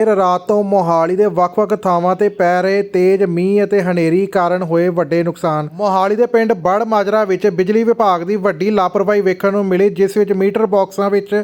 ਦੇਰ ਰਾਤ ਤੋਂ ਮੋਹਾਲੀ ਦੇ ਵੱਖ-ਵੱਖ ਥਾਵਾਂ ਤੇ ਪੈ ਰਹੇ ਤੇਜ਼ ਮੀਂਹ ਅਤੇ ਹਨੇਰੀ ਕਾਰਨ ਹੋਏ ਵੱਡੇ ਨੁਕਸਾਨ। ਮੋਹਾਲੀ ਦੇ ਪਿੰਡ ਬੜ ਮਾਜਰਾ ਵਿੱਚ ਬਿਜਲੀ ਵਿਭਾਗ ਦੀ ਵੱਡੀ ਲਾਪਰਵਾਹੀ ਵੇਖਣ ਨੂੰ ਮਿਲੀ, ਜਿਸ ਵਿੱਚ ਮੀਟਰ ਬਾਕਸਾਂ ਵਿੱਚ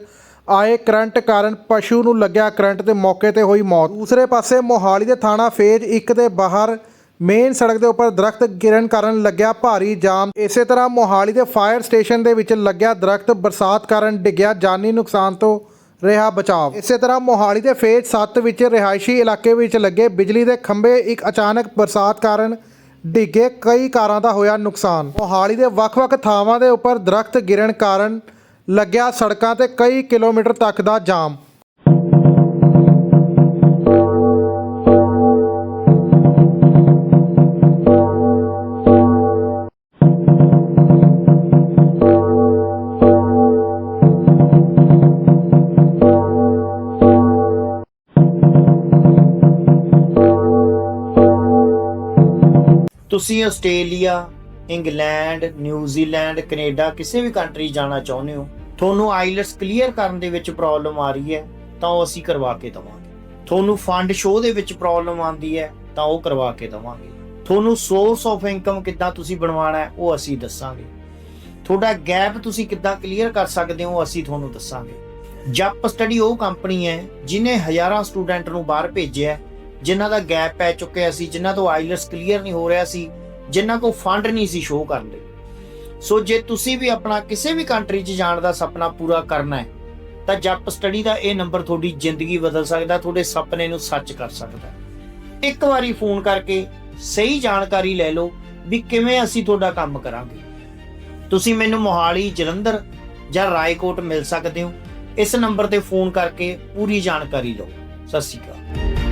ਆਏ ਕਰੰਟ ਕਾਰਨ ਪਸ਼ੂ ਨੂੰ ਲੱਗਿਆ ਕਰੰਟ ਤੇ ਮੌਕੇ ਤੇ ਹੋਈ ਮੌਤ। ਦੂਸਰੇ ਪਾਸੇ ਮੋਹਾਲੀ ਦੇ ਥਾਣਾ ਫੇਜ਼ 1 ਦੇ ਬਾਹਰ ਮੇਨ ਸੜਕ ਦੇ ਉੱਪਰ ਦਰਖਤ ਗਿਰਨ ਕਾਰਨ ਲੱਗਿਆ ਭਾਰੀ ਜਾਮ। ਇਸੇ ਤਰ੍ਹਾਂ ਮੋਹਾਲੀ ਦੇ ਫਾਇਰ ਸਟੇਸ਼ਨ ਦੇ ਵਿੱਚ ਲੱਗਿਆ ਦਰਖਤ ਬਰਸਾਤ ਕਾਰਨ ਡਿੱਗਿਆ। ਜਾਨੀ ਨੁਕਸਾਨ ਤੋਂ ਰਿਹਾ ਬਚਾਵ। ਇਸੇ ਤਰ੍ਹਾਂ ਮੋਹਾਲੀ ਦੇ ਫੇਜ਼ 7 ਵਿੱਚ ਰਿਹਾਇਸ਼ੀ ਇਲਾਕੇ ਵਿੱਚ ਲੱਗੇ ਬਿਜਲੀ ਦੇ ਖੰਭੇ ਇੱਕ ਅਚਾਨਕ ਬਰਸਾਤ ਕਾਰਨ ਡਿੱਗੇ ਕਈ ਕਾਰਾਂ ਦਾ ਹੋਇਆ ਨੁਕਸਾਨ। ਮੋਹਾਲੀ ਦੇ ਵੱਖ-ਵੱਖ ਥਾਵਾਂ ਦੇ ਉੱਪਰ ਦਰਖਤ ਗਿਰਨ ਕਾਰਨ ਲੱਗਿਆ ਸੜਕਾਂ ਤੇ ਕਈ ਕਿਲੋਮੀਟਰ ਤੱਕ ਦਾ ਜਾਮ। ਤੁਸੀਂ ਆਸਟ੍ਰੇਲੀਆ, ਇੰਗਲੈਂਡ ਨਿਊਜ਼ੀਲੈਂਡ ਕੈਨੇਡਾ ਕਿਸੇ ਵੀ ਕੰਟਰੀ ਜਾਣਾ ਚਾਹੁੰਦੇ ਹੋ, ਤੁਹਾਨੂੰ ਆਈਲਟਸ ਕਲੀਅਰ ਕਰਨ ਦੇ ਵਿੱਚ ਪ੍ਰੋਬਲਮ ਆ ਰਹੀ ਹੈ, ਤਾਂ ਉਹ ਅਸੀਂ ਕਰਵਾ ਕੇ ਦਵਾਂਗੇ। ਤੁਹਾਨੂੰ ਫੰਡ ਸ਼ੋਅ ਦੇ ਵਿੱਚ ਪ੍ਰੋਬਲਮ ਆਉਂਦੀ ਹੈ, ਤਾਂ ਉਹ ਕਰਵਾ ਕੇ ਦਵਾਂਗੇ। ਤੁਹਾਨੂੰ ਸੋਰਸ ਆਫ ਇਨਕਮ ਕਿੱਦਾਂ ਤੁਸੀਂ ਬਣਵਾਉਣਾ ਹੈ, ਉਹ ਅਸੀਂ ਦੱਸਾਂਗੇ। ਤੁਹਾਡਾ ਗੈਪ ਤੁਸੀਂ ਕਿੱਦਾਂ ਕਲੀਅਰ ਕਰ ਸਕਦੇ ਹੋ ਅਸੀਂ ਤੁਹਾਨੂੰ ਦੱਸਾਂਗੇ। ਜੱਪ ਸਟੱਡੀ ਉਹ ਕੰਪਨੀ ਹੈ ਜਿਨੇ ਹਜ਼ਾਰਾਂ ਸਟੂਡੈਂਟ ਨੂੰ ਬਾਹਰ ਭੇਜਿਆ ਜਿਨ੍ਹਾਂ ਦਾ ਗੈਪ ਪੈ ਚੁੱਕਿਆ ਸੀ, ਜਿਨ੍ਹਾਂ ਤੋਂ ਆਈਲਟਸ ਕਲੀਅਰ ਨਹੀਂ ਹੋ ਰਿਹਾ ਸੀ, ਜਿਨ੍ਹਾਂ ਕੋਲ ਫੰਡ ਨਹੀਂ ਸੀ ਸ਼ੋਅ ਕਰਨ ਦੇ। ਸੋ ਜੇ ਤੁਸੀਂ ਵੀ ਆਪਣਾ ਕਿਸੇ ਵੀ ਕੰਟਰੀ 'ਚ ਜਾਣ ਦਾ ਸੁਪਨਾ ਪੂਰਾ ਕਰਨਾ ਹੈ, ਤਾਂ ਜੱਪ ਸਟੱਡੀ ਦਾ ਇਹ ਨੰਬਰ ਤੁਹਾਡੀ ਜ਼ਿੰਦਗੀ ਬਦਲ ਸਕਦਾ ਤੁਹਾਡੇ ਸੁਪਨੇ ਨੂੰ ਸੱਚ ਕਰ ਸਕਦਾ ਇੱਕ ਵਾਰੀ ਫੋਨ ਕਰਕੇ ਸਹੀ ਜਾਣਕਾਰੀ ਲੈ ਲਓ ਵੀ ਕਿਵੇਂ ਅਸੀਂ ਤੁਹਾਡਾ ਕੰਮ ਕਰਾਂਗੇ। ਤੁਸੀਂ ਮੈਨੂੰ ਮੋਹਾਲੀ, ਜਲੰਧਰ ਜਾਂ ਰਾਏਕੋਟ ਮਿਲ ਸਕਦੇ ਹੋ। ਇਸ ਨੰਬਰ ਤੇ ਫੋਨ ਕਰਕੇ ਪੂਰੀ ਜਾਣਕਾਰੀ ਲਓ। ਸਤਿ ਸ਼੍ਰੀ ਅਕਾਲ।